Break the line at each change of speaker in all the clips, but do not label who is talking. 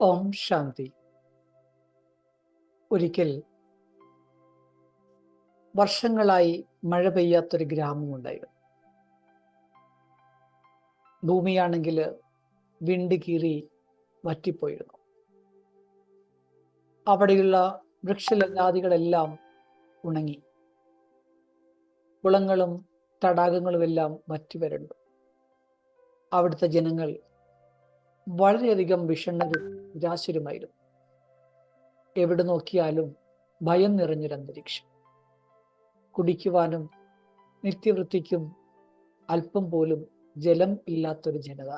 ഓം ശാന്തി. ഒരിക്കൽ വർഷങ്ങളായി മഴ പെയ്യാത്തൊരു ഗ്രാമമുണ്ടായിരുന്നു ഭൂമിയാണെങ്കിൽ വിണ്ട് കീറി വറ്റിപ്പോയിരുന്നു. അവിടെയുള്ള വൃക്ഷലതാദികളെല്ലാം ഉണങ്ങി. കുളങ്ങളും തടാകങ്ങളുമെല്ലാം വറ്റി വരണ്ടു അവിടുത്തെ ജനങ്ങൾ വളരെയധികം വിഷണ്ണരും നിരാശരുമായിരുന്നു. എവിടെ നോക്കിയാലും ഭയം നിറഞ്ഞൊരു അന്തരീക്ഷം. കുടിക്കുവാനും നിത്യവൃത്തിക്കും അല്പം പോലും ജലം ഇല്ലാത്തൊരു ജനത.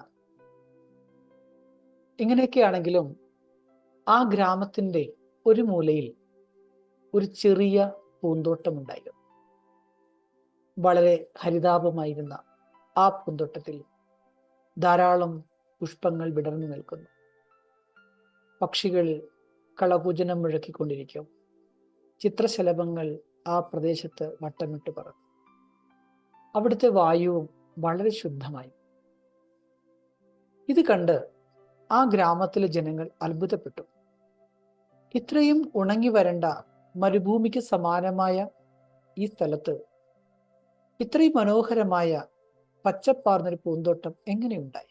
ഇങ്ങനെയൊക്കെയാണെങ്കിലും ആ ഗ്രാമത്തിന്റെ ഒരു മൂലയിൽ ഒരു ചെറിയ പൂന്തോട്ടമുണ്ടായിരുന്നു. വളരെ ഹരിതാപമായിരുന്ന ആ പൂന്തോട്ടത്തിൽ ധാരാളം പുഷ്പങ്ങൾ വിടർന്നു നിൽക്കുന്നു. പക്ഷികൾ കളപൂജനം മുഴക്കിക്കൊണ്ടിരിക്കും. ചിത്രശലഭങ്ങൾ ആ പ്രദേശത്ത് വട്ടമിട്ട് പറന്നു. അവിടുത്തെ വായുവും വളരെ ശുദ്ധമായി. ഇത് കണ്ട് ആ ഗ്രാമത്തിലെ ജനങ്ങൾ അത്ഭുതപ്പെട്ടു. ഇത്രയും ഉണങ്ങി വരണ്ട മരുഭൂമിക്ക് സമാനമായ ഈ സ്ഥലത്ത് ഇത്രയും മനോഹരമായ പച്ചപ്പാർന്നൊരു പൂന്തോട്ടം എങ്ങനെയുണ്ടായി?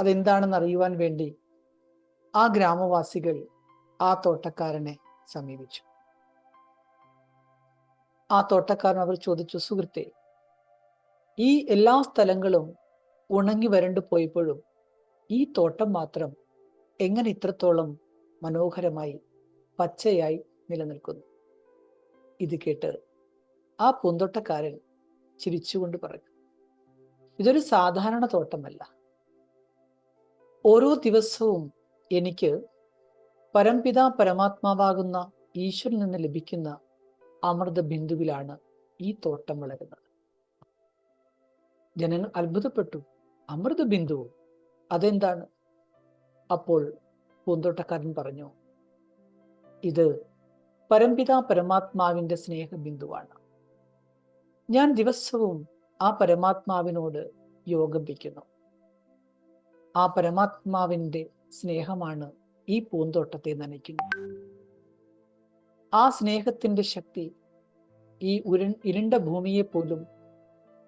അതെന്താണെന്ന് അറിയുവാൻ വേണ്ടി ആ ഗ്രാമവാസികൾ ആ തോട്ടക്കാരനെ സമീപിച്ചു. ആ തോട്ടക്കാരൻ അവർ ചോദിച്ചു സുഹൃത്തെ ഈ എല്ലാ സ്ഥലങ്ങളും ഉണങ്ങി വരണ്ടു പോയപ്പോഴും ഈ തോട്ടം മാത്രം എങ്ങനെ ഇത്രത്തോളം മനോഹരമായി പച്ചയായി നിലനിൽക്കുന്നു? ഇത് കേട്ട് ആ പൂന്തോട്ടക്കാരൻ ചിരിച്ചുകൊണ്ട് പറഞ്ഞു ഇതൊരു സാധാരണ തോട്ടമല്ല. ഓരോ ദിവസവും എനിക്ക് പരംപിത പരമാത്മാവാകുന്ന ഈശ്വരിൽ നിന്ന് ലഭിക്കുന്ന അമൃത ബിന്ദുവിലാണ് ഈ തോട്ടം വളരുന്നത്. ജനങ്ങൾ അത്ഭുതപ്പെട്ടു. അമൃത ബിന്ദുവും അതെന്താണ്? അപ്പോൾ പൂന്തോട്ടക്കാരൻ പറഞ്ഞു ഇത് പരംപിത പരമാത്മാവിന്റെ സ്നേഹബിന്ദുവാണ്. ഞാൻ ദിവസവും ആ പരമാത്മാവിനോട് യോഗപിക്കുന്നു ആ പരമാത്മാവിന്റെ സ്നേഹമാണ് ഈ പൂന്തോട്ടത്തെ നനയ്ക്കുന്നത്. ആ സ്നേഹത്തിന്റെ ശക്തി ഈ ഉരു ഇരുണ്ട ഭൂമിയെ പോലും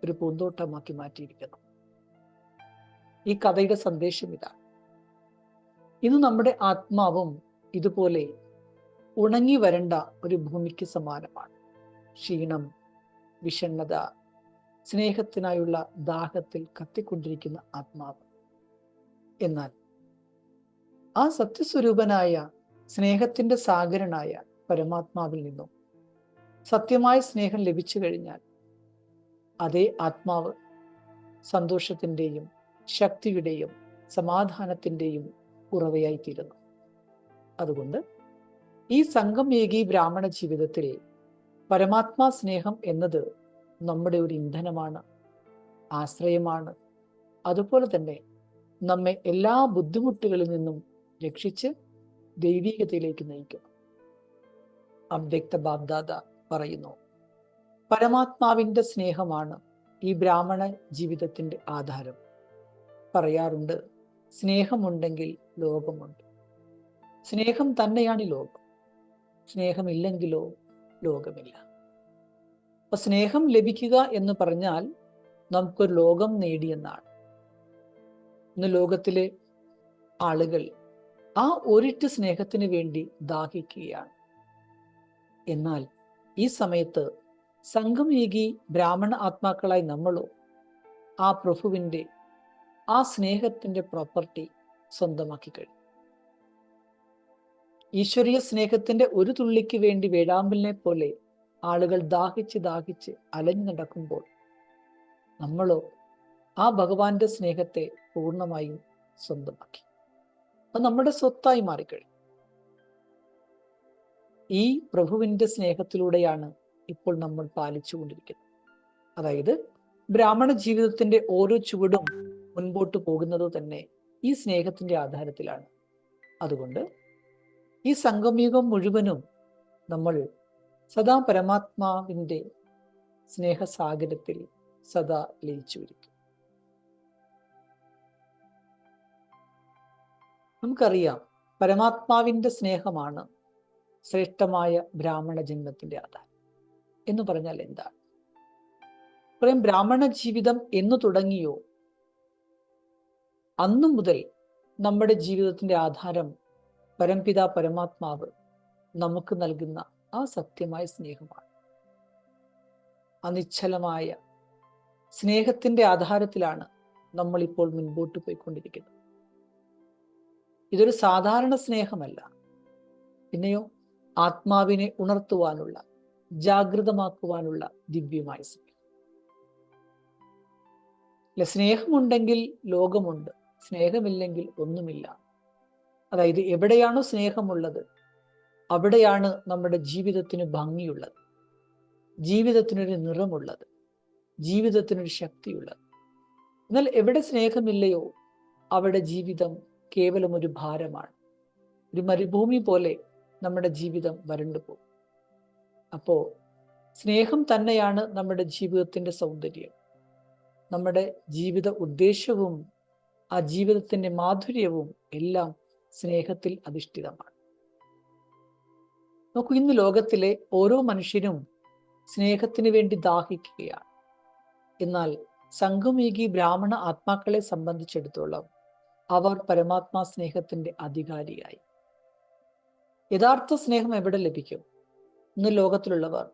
ഒരു പൂന്തോട്ടമാക്കി മാറ്റിയിരിക്കുന്നു. ഈ കഥയുടെ സന്ദേശം ഇതാണ് ഇന്ന് നമ്മുടെ ആത്മാവും ഇതുപോലെ ഉണങ്ങി വരണ്ട ഒരു ഭൂമിക്ക് സമാനമാണ്. ക്ഷീണം വിഷണ്ണത സ്നേഹത്തിനായുള്ള ദാഹത്തിൽ കത്തിക്കൊണ്ടിരിക്കുന്ന ആത്മാവ്. എന്നാൽ ആ സത്യസ്വരൂപനായ സ്നേഹത്തിന്റെ സാഗരനായ പരമാത്മാവിൽ നിന്നും സത്യമായ സ്നേഹം ലഭിച്ചു കഴിഞ്ഞാൽ അതേ ആത്മാവ് സന്തോഷത്തിന്റെയും ശക്തിയുടെയും സമാധാനത്തിന്റെയും ഉറവയായി തീരുന്നു അതുകൊണ്ട് ഈ സംഘം ഏകീ ബ്രാഹ്മണ ജീവിതത്തിൽ പരമാത്മാ സ്നേഹം എന്നത് നമ്മുടെ ഒരു ഇന്ധനമാണ് ആശ്രയമാണ്. അതുപോലെ തന്നെ നമ്മെ എല്ലാ ബുദ്ധിമുട്ടുകളിൽ നിന്നും രക്ഷിച്ച് ദൈവീകതയിലേക്ക് നയിക്കും. അവ്യക്ത ബാബ്ദാദ പറയുന്നു പരമാത്മാവിന്റെ സ്നേഹമാണ് ഈ ബ്രാഹ്മണ ജീവിതത്തിന്റെ ആധാരം. പറയാറുണ്ട് സ്നേഹമുണ്ടെങ്കിൽ ലോകമുണ്ട്. സ്നേഹം തന്നെയാണ് ലോകം. സ്നേഹമില്ലെങ്കിലോ ലോകമില്ല. അപ്പൊ സ്നേഹം ലഭിക്കുക എന്ന് പറഞ്ഞാൽ നമുക്കൊരു ലോകം നേടിയെന്നാണ്. ഇന്ന് ലോകത്തിലെ ആളുകൾ ആ ഒരിറ്റ് സ്നേഹത്തിന് വേണ്ടി ദാഹിക്കുകയാണ്. എന്നാൽ ഈ സമയത്ത് സംഘമേകി ബ്രാഹ്മണ ആത്മാക്കളായി നമ്മളോ ആ പ്രഭുവിന്റെ ആ സ്നേഹത്തിന്റെ പ്രോപ്പർട്ടി സ്വന്തമാക്കി കഴിഞ്ഞു. ഈശ്വരീയ സ്നേഹത്തിന്റെ ഒരു തുള്ളിക്ക് വേണ്ടി വേഴാമ്പലിനെ പോലെ ആളുകൾ ദാഹിച്ച് ദാഹിച്ച് അലഞ്ഞു നടക്കുമ്പോൾ നമ്മളോ ആ ഭഗവാന്റെ സ്നേഹത്തെ പൂർണമായും സ്വന്തമാക്കി. അത് നമ്മുടെ സ്വത്തായി മാറിക്കഴിഞ്ഞു. ഈ പ്രഭുവിന്റെ സ്നേഹത്തിലൂടെയാണ് ഇപ്പോൾ നമ്മൾ പാലിച്ചു കൊണ്ടിരിക്കുന്നത്. അതായത് ബ്രാഹ്മണ ജീവിതത്തിന്റെ ഓരോ ചുവടും മുൻപോട്ട് പോകുന്നത് തന്നെ ഈ സ്നേഹത്തിന്റെ ആധാരത്തിലാണ്. അതുകൊണ്ട് ഈ സംഗമയുഗം മുഴുവനും നമ്മൾ സദാ പരമാത്മാവിന്റെ സ്നേഹസാഗരത്തിൽ സദാ ലയിച്ചു വരിക്കും നമുക്കറിയാം പരമാത്മാവിന്റെ സ്നേഹമാണ് ശ്രേഷ്ഠമായ ബ്രാഹ്മണ ജന്മത്തിന്റെ ആധാരം. എന്ന് പറഞ്ഞാൽ എന്താണ്? പറയും ബ്രാഹ്മണ ജീവിതം എന്ന് തുടങ്ങിയോ? അന്നു മുതൽ നമ്മുടെ ജീവിതത്തിന്റെ ആധാരം പരംപിത പരമാത്മാവ് നമുക്ക് നൽകുന്ന ആ സത്യമായ സ്നേഹമാണ്. അനിശ്ചലമായ സ്നേഹത്തിന്റെ ആധാരത്തിലാണ് നമ്മളിപ്പോൾ മുൻപോട്ട് പോയിക്കൊണ്ടിരിക്കുന്നത്. ഇതൊരു സാധാരണ സ്നേഹമല്ല. പിന്നെയോ ആത്മാവിനെ ഉണർത്തുവാനുള്ള ജാഗ്രതമാക്കുവാനുള്ള ദിവ്യമായ സ്നേഹം. സ്നേഹമുണ്ടെങ്കിൽ ലോകമുണ്ട് സ്നേഹമില്ലെങ്കിൽ ഒന്നുമില്ല. അതായത് എവിടെയാണോ സ്നേഹമുള്ളത് അവിടെയാണ് നമ്മുടെ ജീവിതത്തിന് ഭംഗിയുള്ളത്. ജീവിതത്തിനൊരു നിറമുള്ളത് ജീവിതത്തിനൊരു ശക്തിയുള്ളത്. എന്നാൽ എവിടെ സ്നേഹമില്ലയോ അവിടെ ജീവിതം കേവലം ഒരു ഭാരമാണ്. ഒരു മരുഭൂമി പോലെ നമ്മുടെ ജീവിതം വരണ്ടു പോകും. അപ്പോ സ്നേഹം തന്നെയാണ് നമ്മുടെ ജീവിതത്തിന്റെ സൗന്ദര്യം. നമ്മുടെ ജീവിത ഉദ്ദേശവും ആ ജീവിതത്തിന്റെ മാധുര്യവും എല്ലാം സ്നേഹത്തിൽ അധിഷ്ഠിതമാണ്. നോക്കൂ ഇന്ന് ലോകത്തിലെ ഓരോ മനുഷ്യനും സ്നേഹത്തിന് വേണ്ടി ദാഹിക്കുകയാണ്. എന്നാൽ സംഘമേകി ബ്രാഹ്മണ ആത്മാക്കളെ സംബന്ധിച്ചിടത്തോളം അവർ പരമാത്മാ സ്നേഹത്തിന്റെ അധികാരിയായി. യഥാർത്ഥ സ്നേഹം എവിടെ ലഭിക്കും? ഇന്ന് ലോകത്തിലുള്ളവർ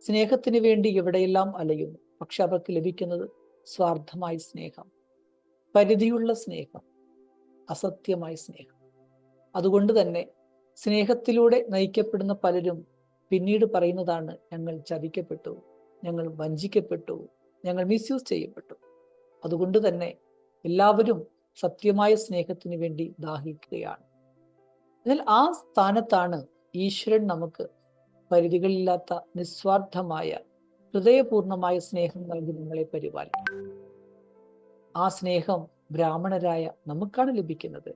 സ്നേഹത്തിന് വേണ്ടി എവിടെയെല്ലാം അലയുന്നു? പക്ഷെ അവർക്ക് ലഭിക്കുന്നത് സ്വാർത്ഥമായ സ്നേഹം പരിധിയുള്ള സ്നേഹം അസത്യമായ സ്നേഹം. അതുകൊണ്ട് തന്നെ സ്നേഹത്തിലൂടെ നയിക്കപ്പെടുന്ന പലരും പിന്നീട് പറയുന്നതാണ് ഞങ്ങൾ ചതിക്കപ്പെട്ടു ഞങ്ങൾ വഞ്ചിക്കപ്പെട്ടു ഞങ്ങൾ മിസ്യൂസ് ചെയ്യപ്പെട്ടു. അതുകൊണ്ട് തന്നെ എല്ലാവരും സത്യമായ സ്നേഹത്തിന് വേണ്ടി ദാഹിക്കുകയാണ്. എന്നാൽ ആ സ്ഥാനത്താണ് ഈശ്വരൻ നമുക്ക് പരിധികളില്ലാത്ത നിസ്വാർത്ഥമായ ഹൃദയപൂർണമായ സ്നേഹം നൽകി നിങ്ങളെ പരിപാലിക്കും ആ സ്നേഹം ബ്രാഹ്മണരായ നമുക്കാണ് ലഭിക്കുന്നത്.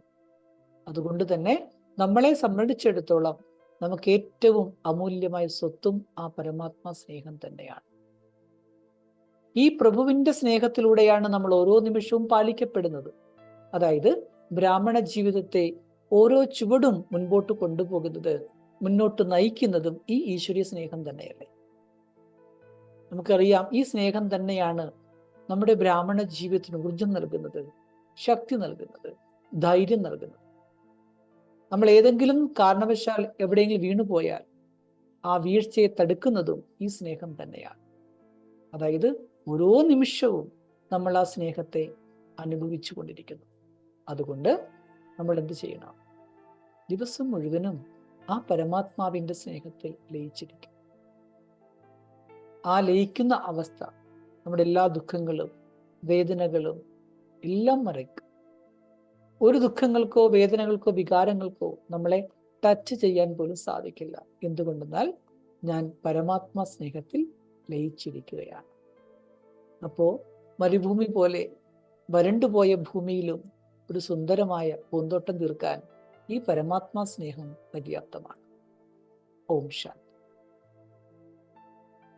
അതുകൊണ്ട് തന്നെ നമ്മളെ സംബന്ധിച്ചിടത്തോളം നമുക്ക് ഏറ്റവും അമൂല്യമായ സ്വത്തും ആ പരമാത്മാ സ്നേഹം തന്നെയാണ്. ഈ പ്രഭുവിന്റെ സ്നേഹത്തിലൂടെയാണ് നമ്മൾ ഓരോ നിമിഷവും പാലിക്കപ്പെടുന്നത്. അതായത് ബ്രാഹ്മണ ജീവിതത്തെ ഓരോ ചുവടും മുൻപോട്ട് കൊണ്ടുപോകുന്നത് മുന്നോട്ട് നയിക്കുന്നതും ഈ ഈശ്വരീയ സ്നേഹം തന്നെയല്ലേ? നമുക്കറിയാം ഈ സ്നേഹം തന്നെയാണ് നമ്മുടെ ബ്രാഹ്മണ ജീവിതത്തിന് ഊർജം നൽകുന്നത് ശക്തി നൽകുന്നത് ധൈര്യം നൽകുന്നത്. നമ്മൾ ഏതെങ്കിലും കാരണവശാൽ എവിടെയെങ്കിലും വീണുപോയാൽ ആ വീഴ്ചയെ തടുക്കുന്നതും ഈ സ്നേഹം തന്നെയാണ്. അതായത് ഓരോ നിമിഷവും നമ്മൾ ആ സ്നേഹത്തെ അനുഭവിച്ചു കൊണ്ടിരിക്കുന്നു അതുകൊണ്ട് നമ്മൾ എന്ത് ചെയ്യണം? ദിവസം മുഴുവനും ആ പരമാത്മാവിന്റെ സ്നേഹത്തിൽ ലയിച്ചിരിക്കും. ആ ലയിക്കുന്ന അവസ്ഥ നമ്മുടെ എല്ലാ ദുഃഖങ്ങളും വേദനകളും എല്ലാം മറയ്ക്കും. ഒരു ദുഃഖങ്ങൾക്കോ വേദനകൾക്കോ വികാരങ്ങൾക്കോ നമ്മളെ ടച്ച് ചെയ്യാൻ പോലും സാധിക്കില്ല. എന്തുകൊണ്ടെന്നാൽ ഞാൻ പരമാത്മാ സ്നേഹത്തിൽ ലയിച്ചിരിക്കുകയാണ്. അപ്പോ മരുഭൂമി പോലെ വരണ്ടുപോയ ഭൂമിയിലും ഒരു സുന്ദരമായ പൂന്തോട്ടം തീർക്കാൻ ഈ പരമാത്മാ സ്നേഹം പര്യാപ്തമാണ്. ഓം ശാന്തി.